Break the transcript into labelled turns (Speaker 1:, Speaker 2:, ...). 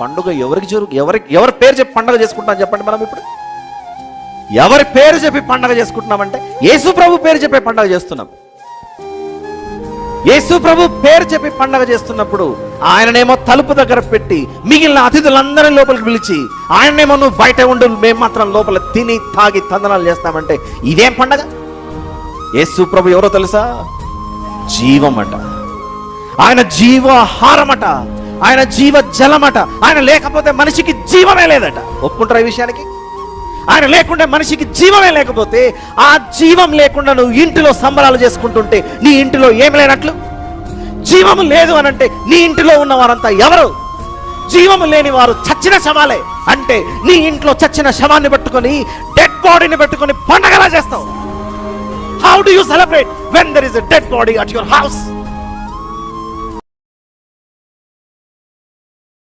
Speaker 1: పండుగ ఎవరికి జరుగు ఎవరికి ఎవరి పేరు చెప్పి పండుగ చేసుకుంటాం చెప్పండి మనం ఇప్పుడు. ఎవరి పేరు చెప్పి పండగ చేసుకుంటున్నామంటే యేసు ప్రభు పేరు చెప్పే పండగ చేస్తున్నాం. యేసు ప్రభు పేరు చెప్పి పండగ చేస్తున్నప్పుడు ఆయననేమో తలుపు దగ్గర పెట్టి మిగిలిన అతిథులందరినీ లోపలికి పిలిచి ఆయననేమో నువ్వు బయట ఉండు మేము మాత్రం లోపల తిని తాగి తందనాలు చేస్తామంటే ఇదేం పండగ? యేసు ప్రభు ఎవరో తెలుసా? జీవమట. ఆయన జీవాహారమట. ఆయన జీవ జలమట. ఆయన లేకపోతే మనిషికి జీవమే లేదట. ఒప్పుకుంటారా ఈ విషయానికి? ఆయన లేకుండా మనిషికి జీవమే లేకపోతే ఆ జీవం లేకుండా నువ్వు ఇంటిలో సంబరాలు చేసుకుంటుంటే నీ ఇంటిలో ఏమి లేనట్లు? జీవము లేదు అని అంటే నీ ఇంటిలో ఉన్న వారంతా ఎవరు? జీవము లేని వారు చచ్చిన శవాలే. అంటే నీ ఇంట్లో చచ్చిన శవాన్ని పట్టుకొని డెడ్ బాడీని పెట్టుకొని పండగలా చేస్తావు. How do you celebrate when there is a dead body at your house